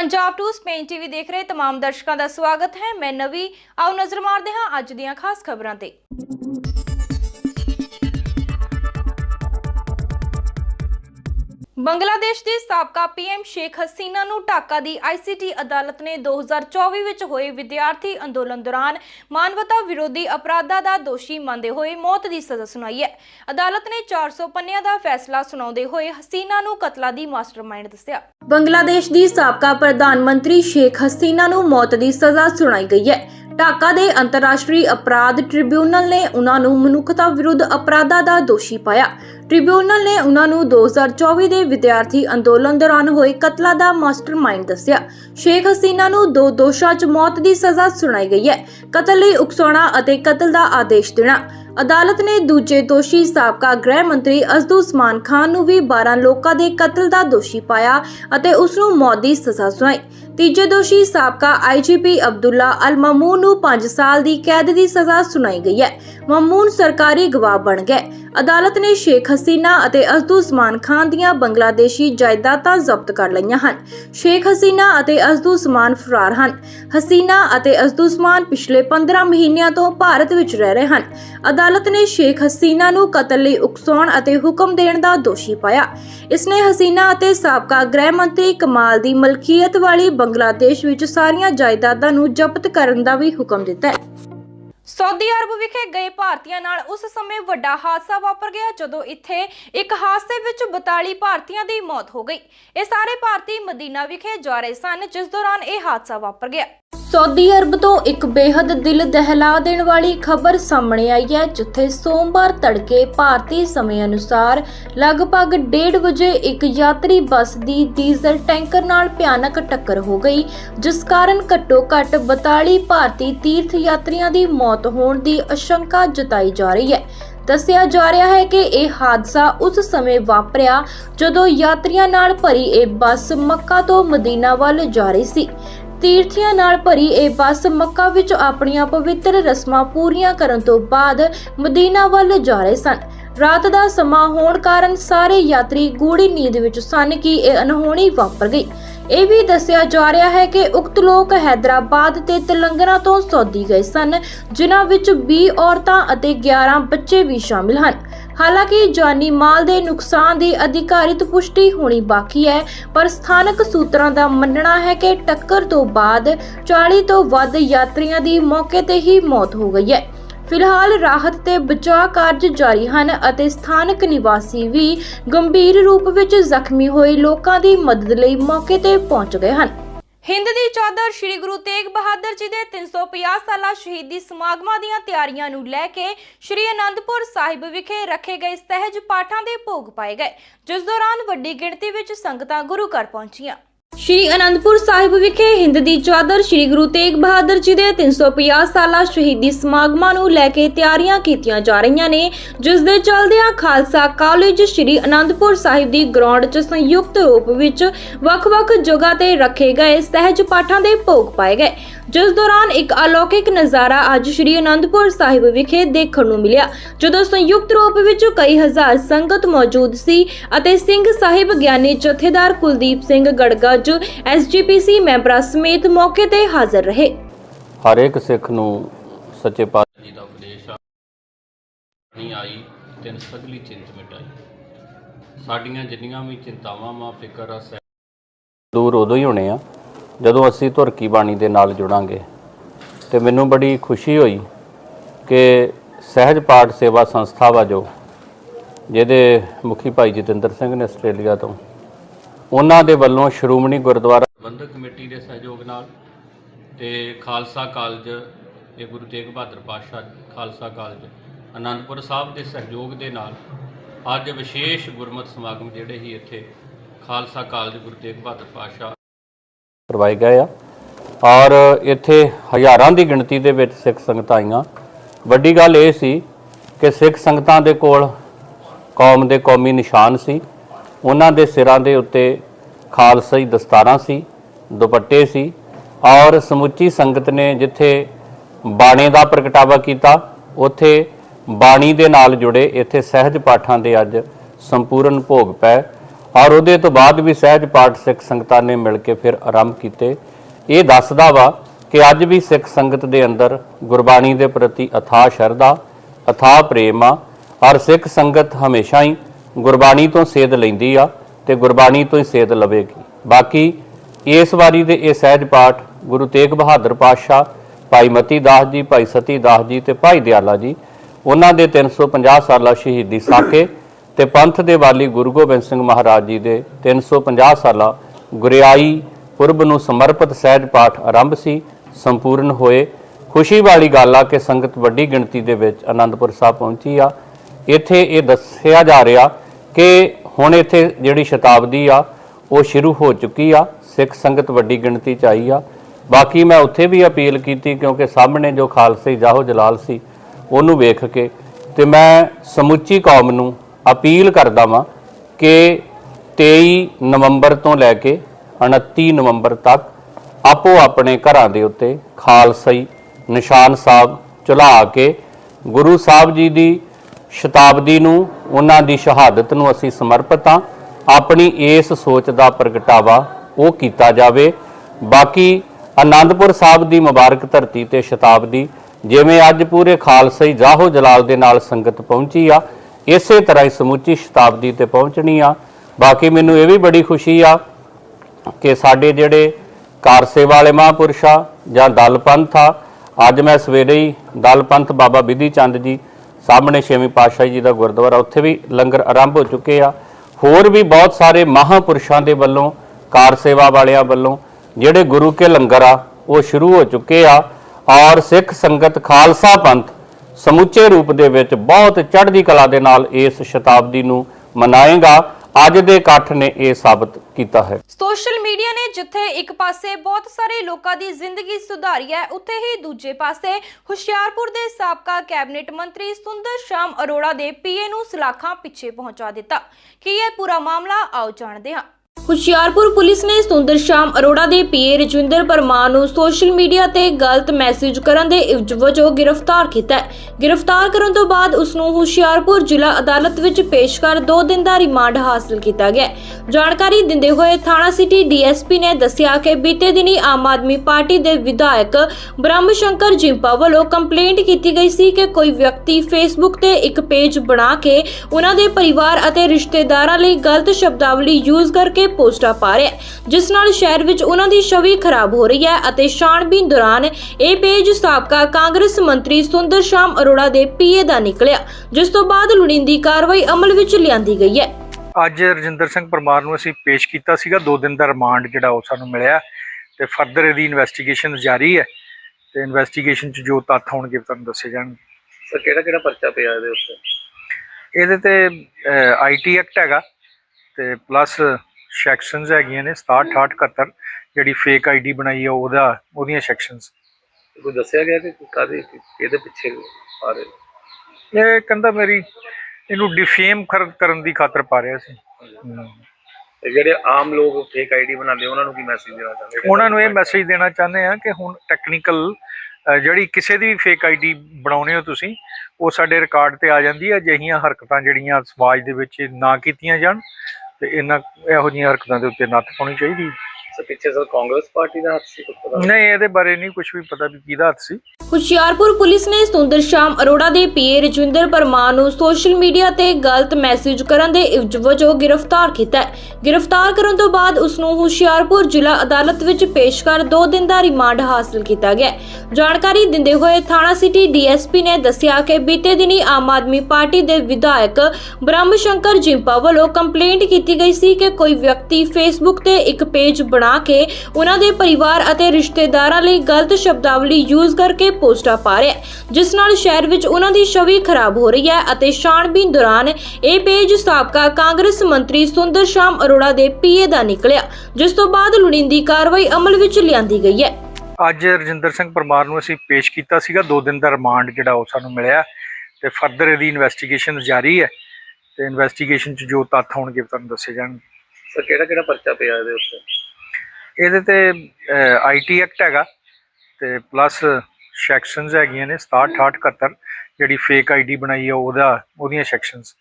Punjab to Spain TV ਦੇਖ ਰਹੇ ਤਮਾਮ ਦਰਸ਼ਕਾਂ ਦਾ ਸਵਾਗਤ ਹੈ। ਮੈਂ ਨਵੀ, ਆਓ ਨਜ਼ਰ ਮਾਰਦੇ ਹਾਂ ਅੱਜ ਦੀਆਂ ਖਾਸ ਖਬਰਾਂ ਤੇ। ਬੰਗਲਾਦੇਸ਼ ਦੇ ਸਾਬਕਾ ਪੀਐਮ ਸ਼ੇਖ ਹਸੀਨਾ ਨੂੰ ਢਾਕਾ ਦੀ ਆਈਸੀਟੀ ਅਦਾਲਤ ਨੇ 2024 ਵਿੱਚ ਹੋਏ ਵਿਦਿਆਰਥੀ ਅੰਦੋਲਨ ਦੌਰਾਨ ਮਾਨਵਤਾ ਵਿਰੋਧੀ ਅਪਰਾਧਾਂ ਦਾ ਦੋਸ਼ੀ ਮੰਨਦੇ ਹੋਏ ਮੌਤ ਦੀ ਸਜ਼ਾ ਸੁਣਾਈ ਹੈ। ਅਦਾਲਤ ਨੇ 400 ਪੰਨਿਆਂ ਦਾ ਫੈਸਲਾ ਸੁਣਾਉਂਦੇ ਹੋਏ ਹਸੀਨਾ ਨੂੰ ਕਤਲਾਂ ਦੀ ਮਾਸਟਰਮਾਈਂਡ ਦੱਸਿਆ। ਬੰਗਲਾਦੇਸ਼ ਦੀ ਸਾਬਕਾ ਪ੍ਰਧਾਨ ਮੰਤਰੀ ਸ਼ੇਖ ਹਸੀਨਾ ਨੂੰ ਮੌਤ ਦੀ ਸਜ਼ਾ ਸੁਣਾਈ ਗਈ ਹੈ। ਢਾਕਾ ਦੇ ਅੰਤਰਰਾਸ਼ਟਰੀ ਅਪਰਾਧ ਟ੍ਰਿਬਿਊਨਲ ਨੇ ਉਹਨਾਂ ਨੂੰ ਮਨੁੱਖਤਾ ਵਿਰੁੱਧ ਅਪਰਾਧਾਂ ਦਾ ਦੋਸ਼ੀ ਪਾਇਆ। ਟ੍ਰਿਬਿਊਨਲ ਨੇ ਉਹਨਾਂ ਨੂੰ 2024 ਦੇ ਵਿਦਿਆਰਥੀ ਅੰਦੋਲਨ ਦੌਰਾਨ ਹੋਏ ਕਤਲਾਂ ਦਾ ਮਾਸਟਰਮਾਈਂਡ ਦੱਸਿਆ। ਸ਼ੇਖ ਹਸੀਨਾ ਨੂੰ ਦੋ ਦੋਸ਼ਾਂ 'ਚ ਮੌਤ ਦੀ ਸਜ਼ਾ ਸੁਣਾਈ ਗਈ ਹੈ। ਕਤਲ ਲਈ ਉਕਸਾਉਣਾ ਅਤੇ ਕਤਲ ਦਾ ਆਦੇਸ਼ ਦੇਣਾ। ਅਦਾਲਤ ਨੇ ਦੂਜੇ ਦੋਸ਼ੀ ਸਾਬਕਾ ਗ੍ਰਹਿ ਮੰਤਰੀ ਅਜ਼ਦੁਸਮਾਨ ਖਾਨ ਨੂੰ ਵੀ 12 ਲੋਕਾਂ ਦੇ ਕਤਲ ਦਾ ਦੋਸ਼ੀ ਪਾਇਆ ਅਤੇ ਉਸ ਨੂੰ ਮੌਤ ਦੀ ਸਜ਼ਾ ਸੁਣਾਈ। ਤੀਜੇ ਦੋਸ਼ੀ ਸਾਬਕਾ ਆਈਜੀਪੀ ਅਬਦੁੱਲਾ ਅਲ ਮਮੂਨ ਨੂੰ 5 ਸਾਲ ਦੀ ਕੈਦ ਦੀ ਸਜ਼ਾ ਸੁਣਾਈ ਗਈ ਹੈ। ਮਮੂਨ ਸਰਕਾਰੀ ਗਵਾਹ ਬਣ ਗਏ। ਅਦਾਲਤ ਨੇ ਸ਼ੇਖ ਹਸੀਨਾ ਅਤੇ ਅਜ਼ਦੁਸਮਾਨ ਖਾਨ ਦੀਆਂ ਬੰਗਲਾਦੇਸ਼ੀ ਜਾਇਦਾਦਾਂ ਜ਼ਬਤ ਕਰ ਲਈਆਂ ਹਨ। ਸ਼ੇਖ ਹਸੀਨਾ ਅਤੇ ਅਜ਼ਦੁਸਮਾਨ ਫਰਾਰ ਹਨ। ਹਸੀਨਾ ਅਤੇ ਅਜ਼ਦੁਸਮਾਨ ਪਿਛਲੇ 15 ਮਹੀਨਿਆਂ ਤੋਂ ਭਾਰਤ ਵਿੱਚ ਰਹਿ ਰਹੇ ਹਨ। ਅਦਾਲਤ ਨੇ ਸ਼ੇਖ ਹਸੀਨਾ ਨੂੰ ਕਤਲ ਲਈ ਉਕਸਾਉਣ ਅਤੇ ਹੁਕਮ ਦੇਣ ਦਾ ਦੋਸ਼ੀ ਪਾਇਆ। ਇਸਨੇ ਹਸੀਨਾ ਅਤੇ ਸਾਬਕਾ ਗ੍ਰਹਿ ਮੰਤਰੀ ਕਮਾਲ ਦੀ ਮਲਕੀਅਤ ਵਾਲੀ ਬੰਗਲਾਦੇਸ਼ ਵਿੱਚ ਸਾਰੀਆਂ ਜਾਇਦਾਦਾਂ ਨੂੰ ਜ਼ਬਤ ਕਰਨ ਦਾ ਵੀ ਹੁਕਮ ਦਿੱਤਾ ਹੈ। ਸਾਊਦੀ ਅਰਬ ਵਿਖੇ ਗਏ ਭਾਰਤੀਆਂ ਨਾਲ ਉਸ ਸਮੇਂ ਵੱਡਾ ਹਾਦਸਾ ਵਾਪਰ ਗਿਆ ਜਦੋਂ ਇੱਥੇ ਇੱਕ ਹਾਦਸੇ ਵਿੱਚ 42 ਭਾਰਤੀਆਂ ਦੀ ਮੌਤ ਹੋ ਗਈ। ਇਹ ਸਾਰੇ ਭਾਰਤੀ ਮਦੀਨਾ ਵਿਖੇ ਜਾ ਰਹੇ ਸਨ, ਜਿਸ ਦੌਰਾਨ ਇਹ ਹਾਦਸਾ ਵਾਪਰ ਗਿਆ। ਸਾਊਦੀ ਅਰਬ ਤੋਂ ਇੱਕ ਬੇहद ਦਿਲ ਦਹਿਲਾ ਦੇਣ ਵਾਲੀ ਖਬਰ ਸਾਹਮਣੇ ਆਈ ਹੈ, ਜਿੱਥੇ ਸੋਮਵਾਰ ਤੜਕੇ ਭਾਰਤੀ ਸਮੇਂ ਅਨੁਸਾਰ ਲਗਭਗ 1:30 ਵਜੇ ਇੱਕ ਯਾਤਰੀ ਬੱਸ ਦੀ ਡੀਜ਼ਲ ਟੈਂਕਰ ਨਾਲ ਭਿਆਨਕ ਟੱਕਰ ਹੋ ਗਈ, ਜਿਸ ਕਾਰਨ ਘੱਟੋ-ਘੱਟ 42 ਭਾਰਤੀ ਤੀਰਥ ਯਾਤਰੀਆਂ ਦੀ ਮੌਤ ਹੋਣ ਦੀ ਆਸ਼ੰਕਾ ਜਤਾਈ ਜਾ ਰਹੀ ਹੈ। ਦੱਸਿਆ ਜਾ ਰਿਹਾ ਹੈ ਕਿ ਇਹ ਹਾਦਸਾ ਉਸ ਸਮੇਂ ਵਾਪਰਿਆ ਜਦੋਂ ਯਾਤਰੀਆਂ ਨਾਲ ਭਰੀ ਇਹ ਬੱਸ ਮੱਕਾ ਤੋਂ ਮਦੀਨਾ ਵੱਲ ਜਾ ਰਹੀ ਸੀ। ਤੀਰਥੀਆਂ ਨਾਲ ਭਰੀ ਇਹ ਬੱਸ ਮੱਕਾ ਵਿੱਚ ਆਪਣੀਆਂ ਪਵਿੱਤਰ ਰਸਮਾਂ ਪੂਰੀਆਂ ਕਰਨ ਤੋਂ ਬਾਅਦ ਮਦੀਨਾ ਵੱਲ ਜਾ ਰਹੇ ਸਨ। ਰਾਤ ਦਾ ਸਮਾਂ ਹੋਣ ਕਾਰਨ ਸਾਰੇ ਯਾਤਰੀ ਗੂੜੀ ਨੀਂਦ ਵਿੱਚ ਸਨ ਕਿ ਇਹ ਅਨਹੋਣੀ ਵਾਪਰ ਗਈ। ਇਹ ਵੀ ਦੱਸਿਆ ਜਾ ਰਿਹਾ ਹੈ ਕਿ ਉਕਤ ਲੋਕ ਹੈਦਰਾਬਾਦ ਤੇ ਤੇਲੰਗਾਨਾ ਤੋਂ ਸੌਦੀ ਗਏ ਸਨ, ਜਿਨ੍ਹਾਂ ਵਿੱਚ 20 ਔਰਤਾਂ ਅਤੇ 11 ਬੱਚੇ ਵੀ ਸ਼ਾਮਿਲ ਹਨ। ਹਾਲਾਂਕਿ ਜਾਨੀ ਮਾਲ ਦੇ ਨੁਕਸਾਨ ਦੀ ਅਧਿਕਾਰਿਤ ਪੁਸ਼ਟੀ ਹੋਣੀ ਬਾਕੀ ਹੈ, ਪਰ ਸਥਾਨਕ ਸੂਤਰਾਂ ਦਾ ਮੰਨਣਾ ਹੈ ਕਿ ਟੱਕਰ ਤੋਂ ਬਾਅਦ 40 ਤੋਂ ਵੱਧ ਯਾਤਰੀਆਂ ਦੀ ਮੌਕੇ ਤੇ ਹੀ ਮੌਤ ਹੋ ਗਈ ਹੈ। ਫਿਲਹਾਲ ਰਾਹਤ ਤੇ ਬਚਾਅ ਕਾਰਜ ਜਾਰੀ ਹਨ ਅਤੇ ਸਥਾਨਕ ਨਿਵਾਸੀ ਵੀ ਗੰਭੀਰ ਰੂਪ ਵਿੱਚ ਜ਼ਖਮੀ ਹੋਏ ਲੋਕਾਂ ਦੀ ਮਦਦ ਲਈ ਮੌਕੇ ਤੇ ਪਹੁੰਚ ਗਏ ਹਨ। ਹਿੰਦ ਦੀ ਚਾਦਰ ਸ੍ਰੀ ਗੁਰੂ ਤੇਗ ਬਹਾਦਰ ਜੀ ਦੇ 350 ਸਾਲਾ ਸ਼ਹੀਦੀ ਸਮਾਗਮਾਂ ਦੀਆਂ ਤਿਆਰੀਆਂ ਨੂੰ ਲੈ ਕੇ ਸ੍ਰੀ ਅਨੰਦਪੁਰ ਸਾਹਿਬ ਵਿਖੇ ਰੱਖੇ ਗਏ ਸਹਿਜ ਪਾਠਾਂ ਦੇ ਭੋਗ ਪਾਏ ਗਏ, ਜਿਸ ਦੌਰਾਨ ਵੱਡੀ ਗਿਣਤੀ ਵਿੱਚ ਸੰਗਤਾਂ ਗੁਰੂ ਘਰ ਪਹੁੰਚੀਆਂ। ਸ਼੍ਰੀ ਅਨੰਦਪੁਰ ਸਾਹਿਬ ਵਿਖੇ ਹਿੰਦ ਦੀ ਚਾਦਰ ਸ਼੍ਰੀ ਗੁਰੂ ਤੇਗ ਬਹਾਦਰ ਜੀ ਦੇ 350 ਸਾਲਾ ਸ਼ਹੀਦੀ ਸਮਾਗਮਾਂ ਨੂੰ ਲੈ ਕੇ ਤਿਆਰੀਆਂ ਕੀਤੀਆਂ ਜਾ ਰਹੀਆਂ ਨੇ, ਜਿਸ ਦੇ ਚੱਲਦਿਆਂ ਖਾਲਸਾ ਕਾਲਜ ਸ਼੍ਰੀ ਅਨੰਦਪੁਰ ਸਾਹਿਬ ਦੀ ਗਰਾਊਂਡ 'ਚ ਸੰਯੁਕਤ ਰੂਪ ਵਿੱਚ ਵੱਖ-ਵੱਖ ਜਗ੍ਹਾ ਤੇ ਰੱਖੇ ਗਏ ਸਹਿਜ ਪਾਠਾਂ ਦੇ ਭੋਗ ਪਾਏ ਗਏ। ਜਿਸ ਦੌਰਾਨ ਇੱਕ ਅਲੌਕਿਕ ਨਜ਼ਾਰਾ ਅੱਜ ਸ਼੍ਰੀ ਅਨੰਦਪੁਰ ਸਾਹਿਬ ਵਿਖੇ ਦੇਖਣ ਨੂੰ ਮਿਲਿਆ ਜਦੋਂ ਸੰਯੁਕਤ ਰੂਪ ਵਿੱਚ ਕਈ ਹਜ਼ਾਰ ਸੰਗਤ ਮੌਜੂਦ ਸੀ ਅਤੇ ਸਿੰਘ ਸਾਹਿਬ ਗਿਆਨੀ ਜਥੇਦਾਰ ਕੁਲਦੀਪ ਸਿੰਘ ਗੜਗੱਜ ਐਸਜੀਪੀਸੀ ਮੈਂਬਰਾਂ ਸਮੇਤ ਮੌਕੇ ਤੇ ਹਾਜ਼ਰ ਰਹੇ। ਹਰ ਇੱਕ ਸਿੱਖ ਨੂੰ ਸੱਚੇ ਪਾਤਸ਼ਾਹ ਜੀ ਦਾ ਉਪਦੇਸ਼ ਆ। ਨਹੀਂ ਆਈ ਤਿੰਨ ਸਗਲੀ ਚਿੰਤ ਮਿਟਾਈ। ਸਾਡੀਆਂ ਜਿੰਨੀਆਂ ਵੀ ਚਿੰਤਾਵਾਂ ਮਾ ਫਿਕਰ ਆ ਦੂਰ ਉਦੋਂ ਹੀ ਹੋਣੇ ਆ। ਜਦੋਂ ਅਸੀਂ ਧੁਰ ਕੀ ਬਾਣੀ ਦੇ ਨਾਲ ਜੁੜਾਂਗੇ ਤੇ ਮੈਨੂੰ ਬੜੀ ਖੁਸ਼ੀ ਹੋਈ ਕਿ ਸਹਿਜ ਪਾਠ ਸੇਵਾ ਸੰਸਥਾ ਵਾ ਜੋ ਜਿਹਦੇ ਮੁਖੀ ਭਾਈ ਜਤਿੰਦਰ ਸਿੰਘ ਨੇ ਆਸਟ੍ਰੇਲੀਆ ਤੋਂ, ਉਹਨਾਂ ਦੇ ਵੱਲੋਂ ਸ਼੍ਰੋਮਣੀ ਗੁਰਦੁਆਰਾ ਪ੍ਰਬੰਧਕ ਕਮੇਟੀ ਦੇ ਸਹਿਯੋਗ ਨਾਲ ਤੇ ਖਾਲਸਾ ਕਾਲਜ ਇਹ ਗੁਰੂ ਤੇਗ ਬਹਾਦਰ ਪਾਤਸ਼ਾਹ ਖਾਲਸਾ ਕਾਲਜ ਅਨੰਦਪੁਰ ਸਾਹਿਬ ਦੇ ਸਹਿਯੋਗ ਦੇ ਨਾਲ ਅੱਜ ਵਿਸ਼ੇਸ਼ ਗੁਰਮਤਿ ਸਮਾਗਮ ਜਿਹੜੇ ਹੀ ਇੱਥੇ ਖਾਲਸਾ ਕਾਲਜ ਗੁਰੂ ਤੇਗ ਬਹਾਦਰ ਪਾਤਸ਼ਾਹ ਕਰਵਾਏ ਗਏ ਆ। ਔਰ ਇੱਥੇ ਹਜ਼ਾਰਾਂ ਦੀ ਗਿਣਤੀ ਦੇ ਵਿੱਚ ਸਿੱਖ ਸੰਗਤਾਂ ਆਈਆਂ। ਵੱਡੀ ਗੱਲ ਇਹ ਸੀ ਕਿ ਸਿੱਖ ਸੰਗਤਾਂ ਦੇ ਕੋਲ ਕੌਮ ਦੇ ਕੌਮੀ ਨਿਸ਼ਾਨ ਸੀ। ਉਹਨਾਂ ਦੇ ਸਿਰਾਂ ਦੇ ਉੱਤੇ ਖਾਲਸਾਈ ਦਸਤਾਰਾਂ ਸੀ, ਦੁਪੱਟੇ ਸੀ। ਔਰ ਸਮੁੱਚੀ ਸੰਗਤ ਨੇ ਜਿੱਥੇ ਬਾਣੀ ਦਾ ਪ੍ਰਗਟਾਵਾ ਕੀਤਾ, ਉੱਥੇ ਬਾਣੀ ਦੇ ਨਾਲ ਜੁੜੇ ਇੱਥੇ ਸਹਿਜ ਪਾਠਾਂ ਦੇ ਅੱਜ ਸੰਪੂਰਨ ਭੋਗ ਪੈ ਔਰ ਉਹਦੇ ਤੋਂ ਬਾਅਦ ਵੀ ਸਹਿਜ ਪਾਠ ਸਿੱਖ ਸੰਗਤਾਂ ਨੇ ਮਿਲ ਕੇ ਫਿਰ ਆਰੰਭ ਕੀਤੇ। ਇਹ ਦੱਸਦਾ ਵਾ ਕਿ ਅੱਜ ਵੀ ਸਿੱਖ ਸੰਗਤ ਦੇ ਅੰਦਰ ਗੁਰਬਾਣੀ ਦੇ ਪ੍ਰਤੀ ਅਥਾਹ ਸ਼ਰਧਾ, ਅਥਾਹ ਪ੍ਰੇਮ ਆ, ਔਰ ਸਿੱਖ ਸੰਗਤ ਹਮੇਸ਼ਾ ਹੀ ਗੁਰਬਾਣੀ ਤੋਂ ਸੇਧ ਲੈਂਦੀ ਆ ਤੇ ਗੁਰਬਾਣੀ ਤੋਂ ਹੀ ਸੇਧ ਲਵੇਗੀ। ਬਾਕੀ ਇਸ ਵਾਰੀ ਦੇ ਇਹ ਸਹਿਜ ਪਾਠ ਗੁਰੂ ਤੇਗ ਬਹਾਦਰ ਪਾਤਸ਼ਾਹ, ਭਾਈ ਮਤੀ ਦਾਸ ਜੀ, ਭਾਈ ਸਤੀ ਦਾਸ ਜੀ ਤੇ ਭਾਈ ਦਿਆਲਾ ਜੀ, ਉਹਨਾਂ ਦੇ 350 ਸਾਲਾ ਸ਼ਹੀਦੀ ਸਾਕੇ ਤੇ ਪੰਥ ਦੇ ਵਾਲੀ ਗੁਰੂ ਗੋਬਿੰਦ ਸਿੰਘ ਮਹਾਰਾਜ ਜੀ ਦੇ 350 ਸਾਲਾ ਗੁਰਿਆਈ ਪੁਰਬ ਨੂੰ ਸਮਰਪਿਤ ਸਹਿਜ ਪਾਠ ਆਰੰਭ ਸੀ, ਸੰਪੂਰਨ ਹੋਏ। ਖੁਸ਼ੀ ਵਾਲੀ ਗੱਲ ਆ ਕਿ ਸੰਗਤ ਵੱਡੀ ਗਿਣਤੀ ਦੇ ਵਿੱਚ ਆਨੰਦਪੁਰ ਸਾਹਿਬ ਪਹੁੰਚੀ ਆ। ਇੱਥੇ ਇਹ ਦੱਸਿਆ ਜਾ ਰਿਹਾ ਕਿ ਹੁਣ ਇੱਥੇ ਜਿਹੜੀ ਸ਼ਤਾਬਦੀ ਆ, ਉਹ ਸ਼ੁਰੂ ਹੋ ਚੁੱਕੀ ਆ। ਸਿੱਖ ਸੰਗਤ ਵੱਡੀ ਗਿਣਤੀ ਚ ਆਈ ਆ। ਬਾਕੀ ਮੈਂ ਉੱਥੇ ਵੀ ਅਪੀਲ ਕੀਤੀ ਕਿਉਂਕਿ ਸਾਹਮਣੇ ਜੋ ਖਾਲਸੇ ਜਾਹੋ ਜਲਾਲ ਸੀ, ਉਹਨੂੰ ਵੇਖ ਕੇ ਤੇ ਮੈਂ ਸਮੁੱਚੀ ਕੌਮ ਨੂੰ ਅਪੀਲ ਕਰਦਾ ਵਾਂ ਕਿ 23 ਨਵੰਬਰ ਤੋਂ ਲੈ ਕੇ 29 ਨਵੰਬਰ ਤੱਕ ਆਪੋ ਆਪਣੇ ਘਰਾਂ ਦੇ ਉੱਤੇ ਖਾਲਸਾਈ ਨਿਸ਼ਾਨ ਸਾਹਿਬ ਚੁਲਾ ਕੇ ਗੁਰੂ ਸਾਹਿਬ ਜੀ ਦੀ ਸ਼ਤਾਬਦੀ ਨੂੰ, ਉਹਨਾਂ ਦੀ ਸ਼ਹਾਦਤ ਨੂੰ ਅਸੀਂ ਸਮਰਪਿਤ ਹਾਂ। ਆਪਣੀ ਇਸ ਸੋਚ ਦਾ ਪ੍ਰਗਟਾਵਾ ਉਹ ਕੀਤਾ ਜਾਵੇ। ਬਾਕੀ ਆਨੰਦਪੁਰ ਸਾਹਿਬ ਦੀ ਮੁਬਾਰਕ ਧਰਤੀ ਤੇ ਸ਼ਤਾਬਦੀ, ਜਿਵੇਂ ਅੱਜ ਪੂਰੇ ਖਾਲਸਾਈ ਜਾਹੋ ਜਲਾਲ ਦੇ ਨਾਲ ਸੰਗਤ ਪਹੁੰਚੀ ਆ ਇਸੇ ਤਰ੍ਹਾਂ ਹੀ ਸਮੁੱਚੀ ਸ਼ਤਾਬਦੀ ਤੇ ਪਹੁੰਚਣੀ ਆ। ਬਾਕੀ ਮੈਨੂੰ ਇਹ ਵੀ ਬੜੀ ਖੁਸ਼ੀ ਆ ਕਿ ਸਾਡੇ ਜਿਹੜੇ ਕਾਰ ਸੇਵਾ ਵਾਲੇ ਮਹਾਂਪੁਰਸ਼ ਆ ਜਾਂ ਦਲ ਪੰਥ ਆ, ਅੱਜ ਮੈਂ ਸਵੇਰੇ ਹੀ ਦਲ ਪੰਥ ਬਾਬਾ ਬਿਧੀ ਚੰਦ ਜੀ ਸਾਹਮਣੇ ਛੇਵੀਂ ਪਾਤਸ਼ਾਹੀ ਜੀ ਦਾ ਗੁਰਦੁਆਰਾ, ਉੱਥੇ ਵੀ ਲੰਗਰ ਆਰੰਭ ਹੋ ਚੁੱਕੇ ਆ। ਹੋਰ ਵੀ ਬਹੁਤ ਸਾਰੇ ਮਹਾਂਪੁਰਸ਼ਾਂ ਦੇ ਵੱਲੋਂ, ਕਾਰ ਸੇਵਾ ਵਾਲਿਆਂ ਵੱਲੋਂ ਜਿਹੜੇ ਗੁਰੂ ਕੇ ਲੰਗਰ ਆ, ਉਹ ਸ਼ੁਰੂ ਹੋ ਚੁੱਕੇ ਆ। ਔਰ ਸਿੱਖ ਸੰਗਤ ਖਾਲਸਾ ਪੰਥ ਸਮੁੱਚੇ ਰੂਪ ਦੇ ਵਿੱਚ ਬਹੁਤ ਚੜ੍ਹਦੀ ਕਲਾ ਦੇ ਨਾਲ ਇਸ ਸ਼ਤਾਬਦੀ ਨੂੰ ਮਨਾਏਗਾ। ਅੱਜ ਦੇ ਇਕੱਠ ਨੇ ਇਹ ਸਾਬਤ ਕੀਤਾ ਹੈ। ਸੋਸ਼ਲ ਮੀਡੀਆ ਨੇ ਜਿੱਥੇ ਇੱਕ ਪਾਸੇ ਬਹੁਤ ਸਾਰੇ ਲੋਕਾਂ ਦੀ ਜ਼ਿੰਦਗੀ ਸੁਧਾਰੀ ਹੈ, ਉੱਥੇ ਹੀ ਦੂਜੇ ਪਾਸੇ ਹੁਸ਼ਿਆਰਪੁਰ ਦੇ ਸਾਬਕਾ ਕੈਬਨਿਟ ਮੰਤਰੀ ਸੁੰਦਰ ਸ਼ਾਮ ਅਰੋੜਾ ਦੇ ਪੀਏ ਨੂੰ ਸਲਾਖਾਂ ਪਿੱਛੇ ਪਹੁੰਚਾ ਦਿੱਤਾ। ਕੀ ਇਹ ਪੂਰਾ ਮਾਮਲਾ? ਆਓ ਜਾਣਦੇ ਹਾਂ। ਹੁਸ਼ਿਆਰਪੁਰ ਪੁਲਿਸ ਨੇ ਸੁੰਦਰ ਸ਼ਾਮ ਅਰੋੜਾ ਦੇ ਪੀਏ ਰਜਿੰਦਰ ਪਰਮਾਰ ਨੂੰ ਸੋਸ਼ਲ ਮੀਡੀਆ ਤੇ ਗਲਤ ਮੈਸੇਜ ਕਰਨ ਦੇ ਇਵਜ਼ ਵਜੋਂ ਗ੍ਰਿਫਤਾਰ ਕੀਤਾ ਹੈ ਗ੍ਰਿਫਤਾਰ ਕਰਨ ਤੋਂ ਬਾਅਦ ਉਸ ਨੂੰ ਹੁਸ਼ਿਆਰਪੁਰ ਜ਼ਿਲ੍ਹਾ ਅਦਾਲਤ ਵਿੱਚ ਪੇਸ਼ ਕਰ 2 ਦਿਨ ਦਾ ਰਿਮਾਂਡ ਹਾਸਲ ਕੀਤਾ ਗਿਆ ਹੈ। ਜਾਣਕਾਰੀ ਦਿੰਦੇ ਹੋਏ ਥਾਣਾ ਸਿਟੀ ਡੀਐਸਪੀ ਨੇ ਦੱਸਿਆ ਕਿ ਬੀਤੇ ਦਿਨੀ ਆਮ ਆਦਮੀ ਪਾਰਟੀ ਦੇ ਵਿਧਾਇਕ ਬ੍ਰਹਮ ਸ਼ੰਕਰ ਜਿੰਪਾ ਵੱਲੋਂ ਕੰਪਲੇਂਟ ਕੀਤੀ ਗਈ ਸੀ ਕਿ ਕੋਈ ਵਿਅਕਤੀ ਫੇਸਬੁੱਕ ਤੇ ਇੱਕ ਪੇਜ ਬਣਾ ਕੇ ਉਹਨਾਂ ਦੇ ਪਰਿਵਾਰ ਅਤੇ ਰਿਸ਼ਤੇਦਾਰਾਂ ਲਈ ਗਲਤ ਸ਼ਬਦਾਵਲੀ ਯੂਜ਼ ਕਰਕੇ ਪੋਸਟਾਂ ਪਾ ਰਿਹਾ ਜਿਸ ਨਾਲ ਸ਼ਹਿਰ ਵਿੱਚ ਉਹਨਾਂ ਦੀ ਛਵੀ ਖਰਾਬ ਹੋ ਰਹੀ ਹੈ ਅਤੇ ਛਾਣਬੀਨ ਦੌਰਾਨ ਇਹ ਪੇਜ ਸਾਬਕਾ ਕਾਂਗਰਸ ਮੰਤਰੀ ਸੁੰਦਰ ਸ਼ਾਮ ਅਰੋੜਾ ਦੇ ਪੀਏ ਦਾ ਨਿਕਲਿਆ ਜਿਸ ਤੋਂ ਬਾਅਦ ਲੋੜੀਂਦੀ ਕਾਰਵਾਈ ਅਮਲ ਵਿੱਚ ਲਿਆਂਦੀ ਗਈ ਹੈ। ਅੱਜ ਰਜਿੰਦਰ ਸਿੰਘ ਪਰਮਾਰ ਨੂੰ ਅਸੀਂ ਪੇਸ਼ ਕੀਤਾ ਸੀਗਾ। 2 ਦਿਨ ਦਾ ਰਿਮਾਂਡ ਜਿਹੜਾ ਉਹ ਸਾਨੂੰ ਮਿਲਿਆ ਤੇ ਫਰਦਰ ਇਹਦੀ ਇਨਵੈਸਟੀਗੇਸ਼ਨ ਜਾਰੀ ਹੈ ਤੇ ਇਨਵੈਸਟੀਗੇਸ਼ਨ 'ਚ ਜੋ ਤੱਥ ਹੋਣਗੇ ਤੁਹਾਨੂੰ ਦੱਸੇ ਜਾਣਗੇ। ਸਰ ਕਿਹੜਾ ਕਿਹੜਾ ਪਰਚਾ ਪਿਆ ਇਹਦੇ ਉੱਤੇ? ਇਹਦੇ ਤੇ ਆਈਟੀ ਐਕਟ ਹੈਗਾ ਤੇ ਪਲੱਸ ਸੈਕਸ਼ਨਸ ਹੈਗੀਆਂ ਨੇ 67 68 71 ਜਿਹੜੀ ਫੇਕ ਆਈਡੀ ਬਣਾਈ ਹੈ ਉਹਦਾ ਉਹਦੀਆਂ ਸੈਕਸ਼ਨਸ ਕੋਈ ਦੱਸਿਆ ਗਿਆ ਕਿ ਕਾਦੇ ਇਹਦੇ ਪਿੱਛੇ ਆ ਰਹੇ? ਇਹ ਕਹਿੰਦਾ ਮੇਰੀ ਇਹਨੂੰ ਡਿਫੇਮ ਕਰਨ ਦੀ ਖਾਤਰ ਪਾ ਰਿਹਾ ਸੀ। ਜਿਹੜੇ ਆਮ ਲੋਕ ਫੇਕ ਆਈਡੀ ਬਣਾਉਂਦੇ ਉਹਨਾਂ ਨੂੰ ਕੀ ਮੈਸੇਜ ਦੇਣਾ ਚਾਹੁੰਦੇ? ਉਹਨਾਂ ਨੂੰ ਇਹ ਮੈਸੇਜ ਦੇਣਾ ਚਾਹੁੰਦੇ ਆ ਕਿ ਹੁਣ ਟੈਕਨੀਕਲ ਜਿਹੜੀ ਕਿਸੇ ਦੀ ਵੀ ਫੇਕ ਆਈਡੀ ਬਣਾਉਣੇ ਹੋ ਤੁਸੀਂ ਉਹ ਸਾਡੇ ਰਿਕਾਰਡ ਤੇ ਆ ਜਾਂਦੀ ਹੈ ਅਜਿਹੀਆਂ ਹਰਕਤਾਂ ਜਿਹੜੀਆਂ ਸਮਾਜ ਦੇ ਵਿੱਚ ਨਾ ਕੀਤੀਆਂ ਜਾਣ। ਤੇ ਇਹਨਾਂ ਇਹੋ ਜਿਹੀਆਂ ਹਰਕਤਾਂ ਦੇ ਉੱਤੇ ਨੱਥ ਪਾਉਣੀ ਚਾਹੀਦੀ। ਸਰ ਪਿੱਛੇ ਸਰ ਕਾਂਗਰਸ ਪਾਰਟੀ ਦਾ ਹੱਥ ਸੀ ਕੁਝ ਪਤਾ ਨਹੀਂ ਇਹਦੇ ਬਾਰੇ ਨਹੀਂ ਕੁਝ ਵੀ ਪਤਾ ਵੀ ਕਿਹਦਾ ਹੱਥ ਸੀ। ਹੁਸ਼ਿਆਰਪੁਰ ਪੁਲਿਸ ਨੇ ਸੁੰਦਰ ਸ਼ਾਮ ਅਰੋੜਾ ਦੇ ਪੀਏ ਰਜਿੰਦਰ ਪਰਮਾਰ ਨੂੰ ਸੋਸ਼ਲ ਮੀਡੀਆ ਤੇ ਗਲਤ ਮੈਸੇਜ ਕਰਨ ਦੇ ਇਵਜ਼ ਵਜੋਂ ਗ੍ਰਿਫਤਾਰ ਕੀਤਾ ਹੈ। ਗ੍ਰਿਫਤਾਰ ਕਰਨ ਤੋਂ ਬਾਅਦ ਉਸ ਨੂੰ ਹੁਸ਼ਿਆਰਪੁਰ ਜ਼ਿਲ੍ਹਾ ਅਦਾਲਤ ਵਿੱਚ ਪੇਸ਼ ਕਰ 2 ਦਿਨ ਦਾ ਰਿਮਾਂਡ ਹਾਸਲ ਕੀਤਾ ਗਿਆ ਹੈ। ਜਾਣਕਾਰੀ ਦਿੰਦੇ ਹੋਏ ਥਾਣਾ ਸਿਟੀ ਡੀਐਸਪੀ ਨੇ ਦੱਸਿਆ ਕਿ ਬੀਤੇ ਦਿਨੀ ਆਮ ਆਦਮੀ ਪਾਰਟੀ ਦੇ ਵਿਧਾਇਕ ਬ੍ਰਹਮ ਸ਼ੰਕਰ ਜਿੰਪਾ ਵੱਲੋਂ ਕੰਪਲੇਂਟ ਕੀਤੀ ਗਈ ਸੀ ਕਿ ਕੋਈ ਵਿਅਕਤੀ ਫੇਸਬੁੱਕ ਤੇ ਇੱਕ ਪੇਜ ਬਣਾ ਕੇ ਉਹਨਾਂ ਦੇ ਪਰਿਵਾਰ ਅਤੇ ਰਿਸ਼ਤੇਦਾਰਾਂ ਲਈ ਗਲਤ ਸ਼ਬਦਾਵਲੀ ਯੂਜ਼ ਕਰਕੇ ਪੋਸਟਾਂ ਪਾ ਰਿਹਾ ਹੈ, ਜਿਸ ਨਾਲ ਸ਼ਹਿਰ ਵਿੱਚ ਉਹਨਾਂ ਦੀ ਛਵੀ ਖਰਾਬ ਹੋ ਰਹੀ ਹੈ ਅਤੇ ਛਾਣਬੀਨ ਦੌਰਾਨ ਇਹ ਪੇਜ ਸਾਬਕਾ ਕਾਂਗਰਸ ਮੰਤਰੀ ਸੁੰਦਰ ਸ਼ਾਮ ਅਰੋੜਾ ਦੇ ਪੀਏ ਦਾ ਨਿਕਲਿਆ ਜਿਸ ਤੋਂ ਬਾਅਦ ਲੋੜੀਂਦੀ ਕਾਰਵਾਈ ਅਮਲ ਵਿੱਚ ਲਿਆਂਦੀ ਗਈ ਹੈ। ਅੱਜ ਰਜਿੰਦਰ ਸਿੰਘ ਪਰਮਾਰ ਨੂੰ ਅਸੀਂ ਪੇਸ਼ ਕੀਤਾ ਸੀਗਾ। 2 ਦਿਨ ਦਾ ਰਿਮਾਂਡ ਜਿਹੜਾ ਉਹ ਸਾਨੂੰ ਮਿਲਿਆ ਤੇ ਫਰਦਰ ਇਹਦੀ ਇਨਵੈਸਟੀਗੇਸ਼ਨ ਜਾਰੀ ਹੈ ਤੇ ਇਨਵੈਸਟੀਗੇਸ਼ਨ 'ਚ ਜੋ ਤੱਥ ਹੋਣਗੇ ਤੁਹਾਨੂੰ ਦੱਸੇ ਜਾਣਗੇ। ਸਰ ਕਿਹੜਾ ਕਿਹੜਾ ਪਰਚਾ ਪਿਆ ਇਹਦੇ ਉੱਤੇ? ਇਹਦੇ ਤੇ ਆਈਟੀ ਐਕਟ ਹੈਗਾ ਤੇ ਪਲੱਸ ਸੈਕਸ਼ਨਸ ਹੈਗੀਆਂ ਨੇ 67 68 71 ਜਿਹੜੀ ਫੇਕ ਆਈਡੀ ਬਣਾਈ ਹੈ ਉਹਦਾ ਉਹਦੀਆਂ ਸੈਕਸ਼ਨਸ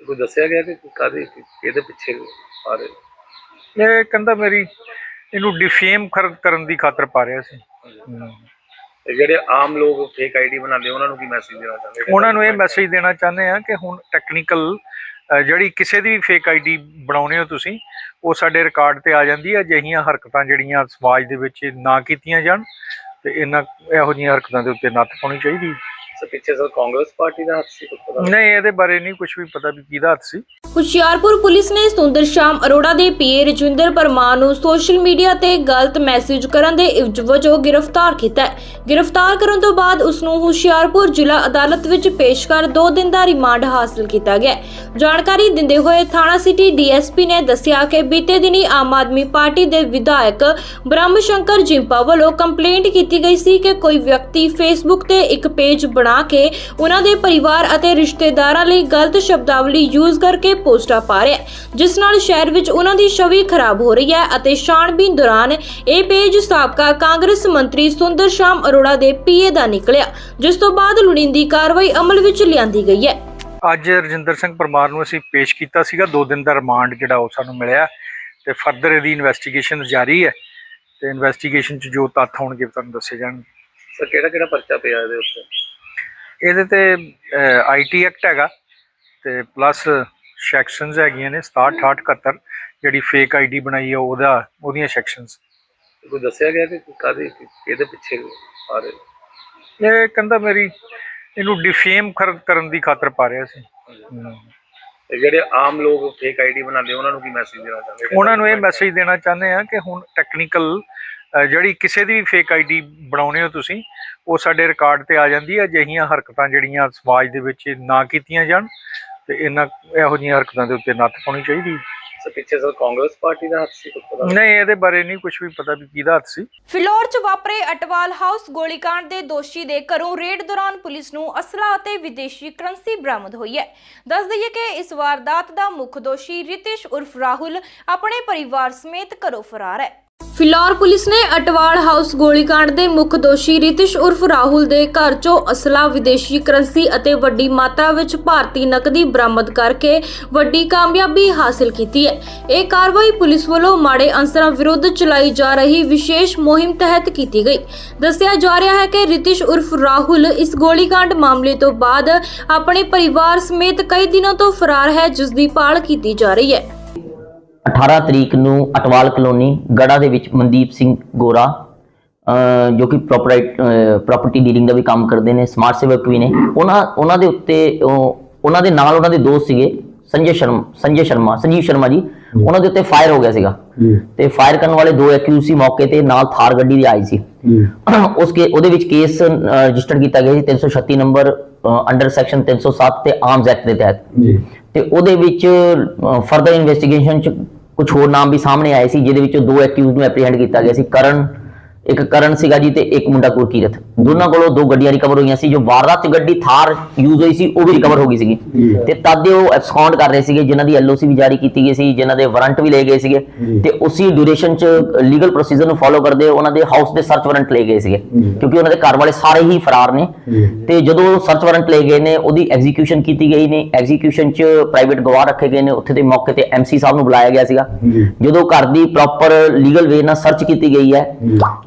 ਕੋਈ ਦੱਸਿਆ ਗਿਆ ਕਿ ਕਾਦੇ ਇਹਦੇ ਪਿੱਛੇ ਪਾ ਰਹੇ? ਇਹ ਕਹਿੰਦਾ ਮੇਰੀ ਇਹਨੂੰ ਡਿਫੇਮ ਕਰਨ ਦੀ ਖਾਤਰ ਪਾ ਰਿਹਾ ਸੀ। ਜਿਹੜੇ ਆਮ ਲੋਕ ਫੇਕ ਆਈਡੀ ਬਣਾਉਂਦੇ ਉਹਨਾਂ ਨੂੰ ਕੀ ਮੈਸੇਜ ਦੇਣਾ ਚਾਹੁੰਦੇ? ਉਹਨਾਂ ਨੂੰ ਇਹ ਮੈਸੇਜ ਦੇਣਾ ਚਾਹੁੰਦੇ ਆ ਕਿ ਹੁਣ ਟੈਕਨੀਕਲ ਜਿਹੜੀ ਕਿਸੇ ਦੀ ਵੀ ਫੇਕ ਆਈਡੀ ਬਣਾਉਨੇ ਹੋ ਤੁਸੀਂ, ਉਹ ਸਾਡੇ ਰਿਕਾਰਡ ਤੇ ਆ ਜਾਂਦੀ ਹੈ। ਅਜਿਹੀਆਂ ਹਰਕਤਾਂ ਜਿਹੜੀਆਂ ਸਮਾਜ ਦੇ ਵਿੱਚ ਨਾ ਕੀਤੀਆਂ ਜਾਣ ਤੇ ਇਹਨਾਂ, ਇਹੋ ਜਿਹੀਆਂ ਹਰਕਤਾਂ ਦੇ ਉੱਤੇ ਨੱਥ ਪਾਉਣੀ ਚਾਹੀਦੀ। ਸਰ ਪਿੱਛੇ ਸਰ ਕਾਂਗਰਸ ਪਾਰਟੀ ਦਾ ਹੱਥ ਸੀ ਕੁਛ ਪਤਾ ਨਹੀਂ ਇਹਦੇ ਬਾਰੇ ਨਹੀਂ ਕੁਝ ਵੀ ਪਤਾ ਵੀ ਕਿਹਦਾ ਹੱਥ ਸੀ। ਹੁਸ਼ਿਆਰਪੁਰ ਪੁਲਿਸ ਨੇ ਸੁੰਦਰ ਸ਼ਾਮ ਅਰੋੜਾ ਦੇ ਪੀਏ ਰਜਿੰਦਰ ਪਰਮਾਰ ਨੂੰ ਸੋਸ਼ਲ ਮੀਡੀਆ ਤੇ ਗਲਤ ਮੈਸੇਜ ਕਰਨ ਦੇ ਇਵਜ਼ ਵਜੋਂ ਗ੍ਰਿਫਤਾਰ ਕੀਤਾ ਹੈ। ਗ੍ਰਿਫਤਾਰ ਕਰਨ ਤੋਂ ਬਾਅਦ ਉਸ ਨੂੰ ਹੁਸ਼ਿਆਰਪੁਰ ਜ਼ਿਲ੍ਹਾ ਅਦਾਲਤ ਵਿੱਚ ਪੇਸ਼ ਕਰ 2 ਦਿਨ ਦਾ ਰਿਮਾਂਡ ਹਾਸਲ ਕੀਤਾ ਗਿਆ ਹੈ। ਜਾਣਕਾਰੀ ਦਿੰਦੇ ਹੋਏ ਥਾਣਾ ਸਿਟੀ ਡੀਐਸਪੀ ਨੇ ਦੱਸਿਆ ਕਿ ਬੀਤੇ ਦਿਨੀ ਆਮ ਆਦਮੀ ਪਾਰਟੀ ਦੇ ਵਿਧਾਇਕ ਬ੍ਰਹਮ ਸ਼ੰਕਰ ਜਿੰਪਾ ਵੱਲੋਂ ਕੰਪਲੇਂਟ ਕੀਤੀ ਗਈ ਸੀ ਕਿ ਕੋਈ ਵਿਅਕਤੀ ਫੇਸਬੁੱਕ ਤੇ ਇੱਕ ਪੇਜ ਬਣਾ ਕੇ ਉਹਨਾਂ ਦੇ ਪਰਿਵਾਰ ਅਤੇ ਰਿਸ਼ਤੇਦਾਰਾਂ ਲਈ ਗਲਤ ਸ਼ਬਦਾਵਲੀ ਯੂਜ਼ ਕਰਕੇ ਪੋਸਟਾਂ ਪਾ ਰਿਹਾ ਹੈ, ਜਿਸ ਨਾਲ ਸ਼ਹਿਰ ਵਿੱਚ ਉਹਨਾਂ ਦੀ ਛਵੀ ਖਰਾਬ ਹੋ ਰਹੀ ਹੈ ਅਤੇ ਛਾਣਬੀਨ ਦੌਰਾਨ ਇਹ ਪੇਜ ਸਾਬਕਾ ਕਾਂਗਰਸ ਮੰਤਰੀ ਸੁੰਦਰ ਸ਼ਾਮ ਅਰੋੜਾ ਦੇ ਪੀਏ ਦਾ ਨਿਕਲਿਆ ਜਿਸ ਤੋਂ ਬਾਅਦ ਲੋੜੀਂਦੀ ਕਾਰਵਾਈ ਅਮਲ ਵਿੱਚ ਲਿਆਂਦੀ ਗਈ ਹੈ। ਅੱਜ ਰਜਿੰਦਰ ਸਿੰਘ ਪਰਮਾਰ ਨੂੰ ਅਸੀਂ ਪੇਸ਼ ਕੀਤਾ ਸੀਗਾ 2 ਦਿਨ ਦਾ ਰਿਮਾਂਡ ਜਿਹੜਾ ਉਹ ਸਾਨੂੰ ਮਿਲਿਆ ਤੇ ਫਰਦਰ ਇਹਦੀ ਇਨਵੈਸਟੀਗੇਸ਼ਨ ਜਾਰੀ ਹੈ ਤੇ ਇਨਵੈਸਟੀਗੇਸ਼ਨ 'ਚ ਜੋ ਤੱਥ ਹੋਣਗੇ ਤੁਹਾਨੂੰ ਦੱਸੇ ਜਾਣਗੇ। ਸਰ ਕਿਹੜਾ ਕਿਹੜਾ ਪਰਚਾ ਪਿਆ ਇਹਦੇ ਉੱਤੇ? ਇਹਦੇ ਤੇ ਆਈਟੀ ਐਕਟ ਹੈਗਾ ਤੇ ਪਲੱਸ ਸੈਕਸ਼ਨਸ ਹੈਗੀਆਂ ਨੇ 67 68 71 ਜਿਹੜੀ ਫੇਕ ਆਈਡੀ ਬਣਾਈ ਹੈ ਉਹਦਾ ਉਹਦੀਆਂ ਸੈਕਸ਼ਨਸ ਕੋਈ ਦੱਸਿਆ ਗਿਆ ਕਿ ਕਾਦੇ ਇਹਦੇ ਪਿੱਛੇ ਆ ਰਹੇ? ਇਹ ਕਹਿੰਦਾ ਮੇਰੀ ਇਹਨੂੰ ਡਿਫੇਮ ਕਰਨ ਦੀ ਖਾਤਰ ਪਾ ਰਿਹਾ ਸੀ। ਜਿਹੜੇ ਆਮ ਲੋਕ ਫੇਕ ਆਈਡੀ ਬਣਾਉਂਦੇ ਉਹਨਾਂ ਨੂੰ ਕੀ ਮੈਸੇਜ ਦੇਣਾ ਚਾਹੁੰਦੇ? ਉਹਨਾਂ ਨੂੰ ਇਹ ਮੈਸੇਜ ਦੇਣਾ ਚਾਹੁੰਦੇ ਆ ਕਿ ਹੁਣ ਟੈਕਨੀਕਲ ਜਿਹੜੀ ਕਿਸੇ ਦੀ ਵੀ ਫੇਕ ਆਈਡੀ ਬਣਾਉਨੇ ਹੋ ਤੁਸੀਂ ਉਹ ਸਾਡੇ ਰਿਕਾਰਡ ਤੇ ਆ ਜਾਂਦੀ ਹੈ ਅਜਿਹੀਆਂ ਹਰਕਤਾਂ ਜਿਹੜੀਆਂ ਸਮਾਜ ਦੇ ਵਿੱਚ ਨਾ ਕੀਤੀਆਂ ਜਾਣ ਤੇ ਇਹਨਾਂ ਇਹੋ ਜਿਹੀਆਂ ਹਰਕਤਾਂ ਦੇ ਉੱਤੇ ਨੱਥ ਪਾਉਣੀ ਚਾਹੀਦੀ ਸਰ ਪਿੱਛੇ ਸਰ ਕਾਂਗਰਸ ਪਾਰਟੀ ਦਾ ਹੱਥ ਸੀ ਨਹੀਂ ਇਹਦੇ ਬਾਰੇ ਨਹੀਂ ਕੁਝ ਵੀ ਪਤਾ ਵੀ ਕਿਹਦਾ ਹੱਥ ਸੀ। ਫਿਲੌਰ 'ਚ ਵਾਪਰੇ ਅਟਵਾਲ ਹਾਊਸ ਗੋਲੀकांड ਦੇ ਦੋਸ਼ੀ ਦੇ ਘਰੋਂ ਰੇਡ ਦੌਰਾਨ ਪੁਲਿਸ ਨੂੰ ਅਸਲਾ ਅਤੇ ਵਿਦੇਸ਼ੀ ਕਰੰਸੀ ਬਰਾਮਦ ਹੋਈ ਹੈ। ਦੱਸ ਦਈਏ ਕਿ ਇਸ ਵਾਰਦਾਤ ਦਾ ਮੁੱਖ ਦੋਸ਼ੀ ਰਿਤਿਸ਼ ਉਰਫ ਰਾਹੁਲ ਆਪਣੇ ਪਰਿਵਾਰ ਸਮੇਤ ਘਰੋਂ ਫਰਾਰ ਹੈ। ਫਿਲੌਰ ਪੁਲਿਸ ਨੇ ਅਟਵਾਲ ਹਾਊਸ ਗੋਲੀकांड ਦੇ ਮੁੱਖ ਦੋਸ਼ੀ ਰਿਤਿਸ਼ ਉਰਫ ਰਾਹੁਲ ਦੇ ਘਰ 'ਚੋਂ ਅਸਲਾ ਵਿਦੇਸ਼ੀ ਕਰੰਸੀ ਅਤੇ ਵੱਡੀ ਮਾਤਰਾ ਵਿੱਚ ਭਾਰਤੀ ਨਕਦੀ ਬਰਾਮਦ ਕਰਕੇ ਵੱਡੀ ਕਾਮਯਾਬੀ ਹਾਸਲ ਕੀਤੀ ਹੈ। ਇਹ ਕਾਰਵਾਈ ਪੁਲਿਸ ਵੱਲੋਂ ਮਾੜੇ ਅੰਸਰਾਂ ਵਿਰੁੱਧ ਚਲਾਈ ਜਾ ਰਹੀ ਵਿਸ਼ੇਸ਼ ਮੁਹਿੰਮ ਤਹਿਤ ਕੀਤੀ ਗਈ। ਦੱਸਿਆ ਜਾ ਰਿਹਾ ਹੈ ਕਿ ਰਿਤਿਸ਼ ਉਰਫ ਰਾਹੁਲ ਇਸ ਗੋਲੀकांड ਮਾਮਲੇ ਤੋਂ ਬਾਅਦ ਆਪਣੇ ਪਰਿਵਾਰ ਸਮੇਤ ਕਈ ਦਿਨਾਂ ਤੋਂ ਫਰਾਰ ਹੈ ਜਿਸ ਦੀ ਭਾਲ ਕੀਤੀ ਜਾ ਰਹੀ ਹੈ। 18 ਤਰੀਕ ਨੂੰ ਅਟਵਾਲ ਕਲੋਨੀ ਗੜਾ ਦੇ ਵਿੱਚ ਮਨਦੀਪ ਸਿੰਘ ਗੋਰਾ ਜੋ ਕਿ ਪ੍ਰਾਪਰਟੀ ਡੀਲਿੰਗ ਦਾ ਵੀ ਕੰਮ ਕਰਦੇ ਨੇ ਸਮਾਰਟ ਸੇਵਕ ਵੀ ਨੇ ਉਹਨਾਂ ਉਹਨਾਂ ਦੇ ਉੱਤੇ ਉਹ- ਉਹਨਾਂ ਦੇ ਨਾਲ ਉਹਨਾਂ ਦੇ ਦੋਸਤ ਸੀਗੇ ਸੰਜੇ ਸ਼ਰਮਾ ਸੰਜੇ ਸ਼ਰਮਾ ਸੰਜੀਵ ਸ਼ਰਮਾ ਜੀ ਉਹਨਾਂ ਦੇ ਉੱਤੇ ਫਾਇਰ ਹੋ ਗਿਆ ਸੀਗਾ। ਤੇ ਫਾਇਰ ਕਰਨ ਵਾਲੇ ਦੋ ਐਕਿਊਜ਼ ਸੀ ਮੌਕੇ ਤੇ ਨਾਲ ਥਾਰ ਗੱਡੀ ਦੀ ਆਈ ਸੀ। ਉਸ ਕੇ ਉਹਦੇ ਵਿੱਚ ਕੇਸ ਰਜਿਸਟਰ ਕੀਤਾ ਗਿਆ ਸੀ 336 ਨੰਬਰ ਅੰਡਰ ਸੈਕਸ਼ਨ 307 ਤੇ ਆਰਮਸ ਐਕਟ ਦੇ ਤਹਿਤ। ਤੇ ਉਹਦੇ ਵਿੱਚ ਫਰਦਰ ਇਨਵੈਸਟੀਗੇਸ਼ਨ ਚ ਕੁਝ ਹੋਰ ਨਾਮ ਵੀ ਸਾਹਮਣੇ ਆਏ ਸੀ, ਜਿਹਦੇ ਵਿੱਚੋਂ ਦੋ ਐਕਿਊਜ਼ ਨੂੰ ਐਪਰੀਹੈਂਡ ਕੀਤਾ ਗਿਆ ਸੀ, ਕਰਨ ਇੱਕ ਕਰਨ ਸੀਗਾ ਜੀ ਤੇ ਇੱਕ ਮੁੰਡਾ ਗੁਰਕੀਰਤ। ਦੋਨਾਂ ਕੋਲੋਂ ਦੋ ਗੱਡੀਆਂ ਰਿਕਵਰ ਹੋਈਆਂ ਸੀ ਜੋ ਵਾਰਦਾਤ ਗੱਡੀ ਥਾਰ ਯੂਜ਼ ਹੋਈ ਸੀ ਉਹ ਵੀ ਰਿਕਵਰ ਹੋ ਗਈ ਸੀਗੀ। ਤੇ ਤਦ ਉਹ ਐਬਸਕੌਂਡ ਕਰ ਰਹੇ ਸੀਗੇ ਜਿਨ੍ਹਾਂ ਦੀ ਐਲਓਸੀ ਵੀ ਜਾਰੀ ਕੀਤੀ ਗਈ ਸੀ ਜਿਨ੍ਹਾਂ ਦੇ ਵਾਰੰਟ ਵੀ ਲਏ ਗਏ ਸੀਗੇ। ਤੇ ਉਸੇ ਡਿਊਰੇਸ਼ਨ 'ਚ ਲੀਗਲ ਪ੍ਰੋਸੀਜਰ ਨੂੰ ਫੋਲੋ ਕਰਦੇ ਉਹਨਾਂ ਦੇ ਹਾਊਸ ਦੇ ਸਰਚ ਵਾਰੰਟ ਲਏ ਗਏ ਸੀਗੇ। ਕਿਉਂਕਿ ਉਹਨਾਂ ਦੇ ਘਰ ਵਾਲੇ ਸਾਰੇ ਹੀ ਫਰਾਰ ਨੇ। ਤੇ ਜਦੋਂ ਸਰਚ ਵਾਰੰਟ ਲਏ ਗਏ ਨੇ ਉਹਦੀ ਐਗਜ਼ੀਕਿਊਸ਼ਨ ਕੀਤੀ ਗਈ ਨੇ। ਐਗਜ਼ੀਕਿਊਸ਼ਨ 'ਚ ਪ੍ਰਾਈਵੇਟ ਗਵਾਹ ਰੱਖੇ ਗਏ ਨੇ। ਉੱਥੇ ਦੇ ਮੌਕੇ ਤੇ ਐਮਸੀ ਸਾਹਿਬ ਨੂੰ ਬੁਲਾਇਆ ਗਿਆ ਸੀਗਾ। ਜਦੋਂ ਘਰ ਦੀ ਪ੍ਰੋਪਰ ਲੀਗਲ ਵੇ ਨਾਲ ਸਰਚ ਕੀਤੀ ਗਈ ਹੈ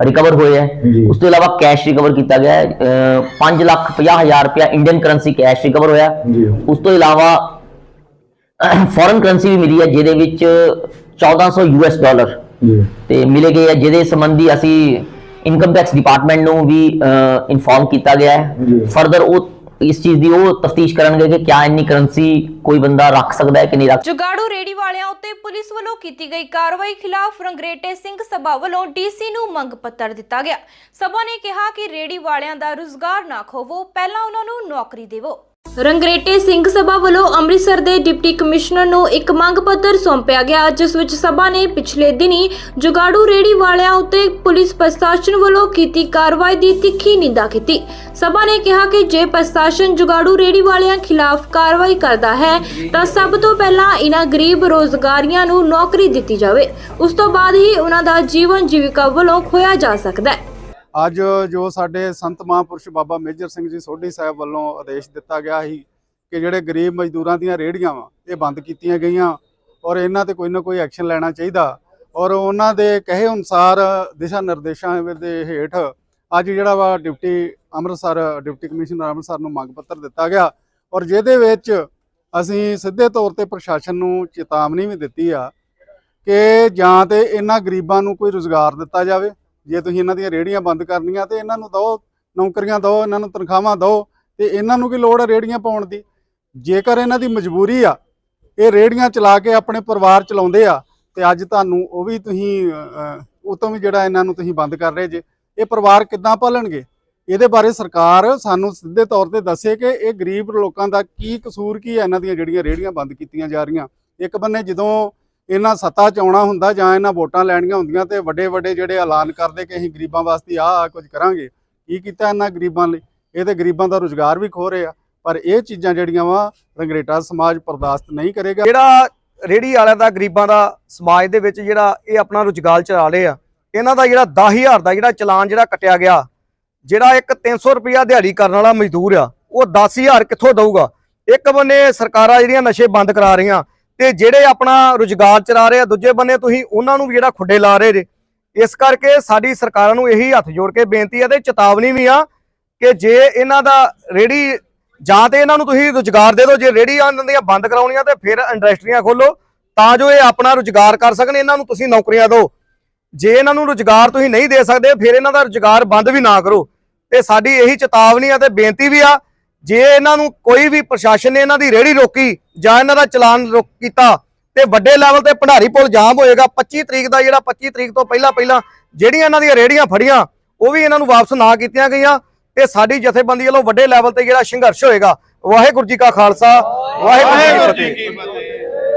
ਰਿਕਵਰ ਹੋਏ ਹੈ। ਉਸ ਤੋਂ ਇਲਾਵਾ ਕੈਸ਼ ਰਿਕਵਰ ਕੀਤਾ ਗਿਆ ਹੈ 5 ਲੱਖ 50 ਹਜ਼ਾਰ ਰੁਪਇਆ ਇੰਡੀਅਨ ਕਰੰਸੀ ਕੈਸ਼ ਰਿਕਵਰ ਹੋਇਆ। ਉਸ ਤੋਂ ਇਲਾਵਾ ਫੋਰਨ ਕਰੰਸੀ ਵੀ ਮਿਲੀ ਹੈ ਜਿਹਦੇ ਵਿੱਚ 1400 ਯੂਐਸ ਡਾਲਰ ਤੇ ਮਿਲੇ ਗਏ ਆ ਜਿਹਦੇ ਸੰਬੰਧੀ ਅਸੀਂ ਇਨਕਮ ਟੈਕਸ ਡਿਪਾਰਟਮੈਂਟ ਨੂੰ ਵੀ ਇਨਫੋਰਮ ਕੀਤਾ ਗਿਆ। ਹੈ ਫਰਦਰ ਉਹ ਇਸ ਚੀਜ਼ ਦੀ ਉਹ ਤਫਤੀਸ਼ ਕਰਨਗੇ ਕਿ ਕਿਆ ਇੰਨੀ ਕਰੰਸੀ ਕੋਈ ਬੰਦਾ ਰੱਖ ਸਕਦਾ ਹੈ ਕਿ ਨਹੀਂ ਰੱਖ ਜੁਗਾੜੂ ਰੇੜੀ ਵਾਲਿਆਂ ਉੱਤੇ ਪੁਲਿਸ ਵੱਲੋਂ ਕੀਤੀ ਗਈ ਕਾਰਵਾਈ ਖਿਲਾਫ ਰੰਗਰੇਟੇ ਸਿੰਘ ਸਭਾ ਵੱਲੋਂ ਡੀਸੀ ਨੂੰ ਮੰਗ ਪੱਤਰ ਦਿੱਤਾ ਗਿਆ। ਸਭਾ ਨੇ ਕਿਹਾ ਕਿ ਰੇੜੀ ਵਾਲਿਆਂ ਦਾ ਰੁਜ਼ਗਾਰ ਨਾ ਖੋਵੋ, ਪਹਿਲਾਂ ਉਹਨਾਂ ਨੂੰ ਨੌਕਰੀ ਦੇਵੋ। ਰੰਗਰੇਟੇ ਸਿੰਘ ਸਭਾ ਵੱਲੋਂ ਅੰਮ੍ਰਿਤਸਰ ਦੇ ਡਿਪਟੀ ਕਮਿਸ਼ਨਰ ਨੂੰ ਇੱਕ ਮੰਗ ਪੱਤਰ ਸੌਂਪਿਆ ਗਿਆ। ਜਿਸ ਵਿੱਚ ਸਭਾ ਨੇ ਪਿਛਲੇ ਦਿਨੀ ਜੁਗਾੜੂ ਰੇੜੀ ਵਾਲਿਆਂ ਉੱਤੇ ਪੁਲਿਸ ਪ੍ਰਸ਼ਾਸਨ ਵੱਲੋਂ ਕੀਤੀ ਕਾਰਵਾਈ ਦੀ ਤਿੱਖੀ ਨਿੰਦਾ ਕੀਤੀ। ਸਭਾ ਨੇ ਕਿਹਾ ਕਿ ਜੇ ਪ੍ਰਸ਼ਾਸਨ ਜੁਗਾੜੂ ਰੇੜੀ ਵਾਲਿਆਂ ਖਿਲਾਫ ਕਾਰਵਾਈ ਕਰਦਾ ਹੈ, ਤਾਂ ਸਭ ਤੋਂ ਪਹਿਲਾਂ ਇਹਨਾਂ ਗਰੀਬ ਰੋਜ਼ਗਾਰੀਆਂ ਨੂੰ ਨੌਕਰੀ ਦਿੱਤੀ ਜਾਵੇ। ਉਸ ਤੋਂ ਬਾਅਦ ਹੀ ਉਹਨਾਂ ਦਾ ਜੀਵਨ ਜੀਵਿਕਾ ਵੱਲੋਂ ਖੋਇਆ ਜਾ ਸਕਦਾ ਹੈ। ਅੱਜ ਜੋ ਸਾਡੇ ਸੰਤ ਮਹਾਂਪੁਰਸ਼ ਬਾਬਾ ਮੇਜਰ ਸਿੰਘ ਜੀ ਸੋਢੀ ਸਾਹਿਬ ਵੱਲੋਂ ਆਦੇਸ਼ ਦਿੱਤਾ ਗਿਆ ਸੀ ਕਿ ਜਿਹੜੇ ਗਰੀਬ ਮਜ਼ਦੂਰਾਂ ਦੀਆਂ ਰੇਹੜੀਆਂ ਵਾ, ਇਹ ਬੰਦ ਕੀਤੀਆਂ ਗਈਆਂ ਔਰ ਇਹਨਾਂ ਤੇ ਕੋਈ ਨਾ ਕੋਈ ਐਕਸ਼ਨ ਲੈਣਾ ਚਾਹੀਦਾ ਔਰ ਉਹਨਾਂ ਦੇ ਕਹੇ ਅਨੁਸਾਰ ਦਿਸ਼ਾ ਨਿਰਦੇਸ਼ਾਂ ਦੇ ਹੇਠ ਅੱਜ ਜਿਹੜਾ ਵਾ deputy Amritsar, deputy commissioner Amritsar ਨੂੰ ਮੰਗ ਪੱਤਰ ਦਿੱਤਾ ਗਿਆ ਔਰ ਜਿਹਦੇ ਵਿੱਚ ਅਸੀਂ ਸਿੱਧੇ ਤੌਰ ਤੇ ਪ੍ਰਸ਼ਾਸਨ ਨੂੰ ਚੇਤਾਵਨੀ ਵੀ ਦਿੱਤੀ ਆ ਕਿ ਜਾਂ ਤੇ ਇਹਨਾਂ ਗਰੀਬਾਂ ਨੂੰ ਕੋਈ ਰੋਜ਼ਗਾਰ ਦਿੱਤਾ ਜਾਵੇ ਜੇ ਤੁਸੀਂ ਇਹਨਾਂ ਦੀਆਂ ਰੇੜੀਆਂ ਬੰਦ ਕਰਨੀਆਂ ਤੇ ਇਹਨਾਂ ਨੂੰ ਦਿਓ ਨੌਕਰੀਆਂ ਦਿਓ ਇਹਨਾਂ ਨੂੰ ਤਨਖਾਹਾਂ ਦਿਓ ਤੇ ਇਹਨਾਂ ਨੂੰ ਕੀ ਲੋੜ ਹੈ ਰੇੜੀਆਂ ਪਾਉਣ ਦੀ? ਜੇਕਰ ਇਹਨਾਂ ਦੀ ਮਜਬੂਰੀ ਆ ਇਹ ਰੇੜੀਆਂ ਚਲਾ ਕੇ ਆਪਣੇ ਪਰਿਵਾਰ ਚਲਾਉਂਦੇ ਆ ਤੇ ਅੱਜ ਤੁਹਾਨੂੰ ਉਹ ਵੀ ਤੁਸੀਂ ਅਹ, ਉਹ ਤੋਂ ਵੀ ਜਿਹੜਾ ਇਹਨਾਂ ਨੂੰ ਤੁਸੀਂ ਬੰਦ ਕਰ ਰਹੇ ਜੇ ਇਹ ਪਰਿਵਾਰ ਕਿੱਦਾਂ ਪਾਲਣਗੇ? ਇਹਦੇ ਬਾਰੇ ਸਰਕਾਰ ਸਾਨੂੰ ਸਿੱਧੇ ਤੌਰ ਤੇ ਦੱਸੇ ਕਿ ਇਹ ਗਰੀਬ ਲੋਕਾਂ ਦਾ ਕੀ ਕਸੂਰ ਕੀ ਹੈ ਇਹਨਾਂ ਦੀਆਂ ਜਿਹੜੀਆਂ ਰੇੜੀਆਂ ਬੰਦ ਕੀਤੀਆਂ ਜਾ ਰਹੀਆਂ। ਇੱਕ ਬੰਨੇ ਜਦੋਂ ਇਹਨਾਂ ਸੱਤਾ ਚ ਆਉਣਾ ਹੁੰਦਾ ਜਾਂ ਇਹਨਾਂ ਵੋਟਾਂ ਲੈਣੀਆਂ ਹੁੰਦੀਆਂ ਤੇ ਵੱਡੇ ਵੱਡੇ ਜਿਹੜੇ ਐਲਾਨ ਕਰਦੇ ਕਿ ਅਸੀਂ ਗਰੀਬਾਂ ਵਾਸਤੇ ਆਹ ਆਹ ਕੁਝ ਕਰਾਂਗੇ, ਕੀ ਕੀਤਾ ਇਹਨਾਂ ਗਰੀਬਾਂ ਲਈ? ਇਹ ਤੇ ਗਰੀਬਾਂ ਦਾ ਰੁਜ਼ਗਾਰ ਵੀ ਖੋ ਰਹੇ ਆ, ਪਰ ਇਹ ਚੀਜ਼ਾਂ ਜਿਹੜੀਆਂ ਵਾ ਰੰਗਰੇਟਾ ਸਮਾਜ ਬਰਦਾਸ਼ਤ ਨਹੀਂ ਕਰੇਗਾ। ਜਿਹੜਾ ਰੇੜੀ ਵਾਲਿਆਂ ਦਾ, ਗਰੀਬਾਂ ਦਾ ਸਮਾਜ ਦੇ ਵਿੱਚ ਜਿਹੜਾ ਇਹ ਆਪਣਾ ਰੁਜ਼ਗਾਰ ਚਲਾ ਰਹੇ ਆ, ਇਹਨਾਂ ਦਾ ਜਿਹੜਾ 10000 ਦਾ ਜਿਹੜਾ ਚਲਾਨ ਜਿਹੜਾ ਕੱਟਿਆ ਗਿਆ, ਜਿਹੜਾ ਇੱਕ 300 ਰੁਪਿਆ ਦਿਹਾੜੀ ਕਰਨ ਵਾਲਾ ਮਜ਼ਦੂਰ ਆ, ਉਹ 10000 ਕਿੱਥੋਂ ਦਊਗਾ? ਇੱਕ ਬੰਨੇ ਸਰਕਾਰਾਂ ਜਿਹੜੀਆਂ ਨਸ਼ੇ ਬੰਦ ਕਰਾ ਰਹੀਆਂ ਤੇ ਜਿਹੜੇ ਆਪਣਾ ਰੁਜ਼ਗਾਰ ਚਲਾ ਰਹੇ ਆ, ਦੂਜੇ ਬੰਨੇ ਤੁਸੀਂ ਉਹਨਾਂ ਨੂੰ ਵੀ ਜਿਹੜਾ ਖੁੱਡੇ ਲਾ ਰਹੇ ਜੇ। ਇਸ ਕਰਕੇ ਸਾਡੀ ਸਰਕਾਰਾਂ ਨੂੰ ਇਹੀ ਹੱਥ ਜੋੜ ਕੇ ਬੇਨਤੀ ਹੈ ਤੇ ਚੇਤਾਵਨੀ ਵੀ ਆ ਕਿ ਜੇ ਇਹਨਾਂ ਦਾ ਰੇੜੀ ਜਾਂ ਤੇ ਇਹਨਾਂ ਨੂੰ ਤੁਸੀਂ ਰੁਜ਼ਗਾਰ ਦੇ ਦਿਓ, ਜੇ ਰੇੜੀਆਂ ਇਹਨਾਂ ਦੀਆਂ ਬੰਦ ਕਰਾਉਣੀਆਂ ਤੇ ਫਿਰ ਇੰਡਸਟਰੀਆਂ ਖੋਲੋ ਤਾਂ ਜੋ ਇਹ ਆਪਣਾ ਰੁਜ਼ਗਾਰ ਕਰ ਸਕਣ, ਇਹਨਾਂ ਨੂੰ ਤੁਸੀਂ ਨੌਕਰੀਆਂ ਦਿਓ। ਜੇ ਇਹਨਾਂ ਨੂੰ ਰੁਜ਼ਗਾਰ ਤੁਸੀਂ ਨਹੀਂ ਦੇ ਸਕਦੇ, ਫਿਰ ਇਹਨਾਂ ਦਾ ਰੁਜ਼ਗਾਰ ਬੰਦ ਵੀ ਨਾ ਕਰੋ। ਤੇ ਸਾਡੀ ਇਹੀ ਚੇਤਾਵਨੀ ਆ ਤੇ ਬੇਨਤੀ ਵੀ ਆ ਜੇ ਇਹਨਾਂ ਨੂੰ ਕੋਈ ਵੀ ਪ੍ਰਸ਼ਾਸਨ ਨੇ ਇਹਨਾਂ ਦੀ ਰੇੜੀ ਰੋਕੀ ਜਾਂ ਇਹਨਾਂ ਦਾ ਚਲਾਨ ਰੋਕ ਕੀਤਾ ਤੇ ਵੱਡੇ ਲੈਵਲ ਤੇ ਭੰਡਾਰੀ ਪੁਲ ਜਾਮ ਹੋਏਗਾ 25 ਤਰੀਕ ਦਾ ਜਿਹੜਾ 25 ਤਰੀਕ ਤੋਂ ਪਹਿਲਾਂ ਪਹਿਲਾਂ ਜਿਹੜੀਆਂ ਇਹਨਾਂ ਦੀਆਂ ਰੇੜੀਆਂ ਫੜੀਆਂ, ਉਹ ਵੀ ਇਹਨਾਂ ਨੂੰ ਵਾਪਸ ਨਾ ਕੀਤੀਆਂ ਗਈਆਂ ਤੇ ਸਾਡੀ ਜਥੇਬੰਦੀ ਵੱਲੋਂ ਵੱਡੇ ਲੈਵਲ ਤੇ ਜਿਹੜਾ ਸੰਘਰਸ਼ ਹੋਏਗਾ। ਵਾਹਿਗੁਰੂ ਜੀ ਕਾ ਖਾਲਸਾ ਵਾਹਿਗੁਰੂ ਜੀ ਕੀ ਫਤਿਹ।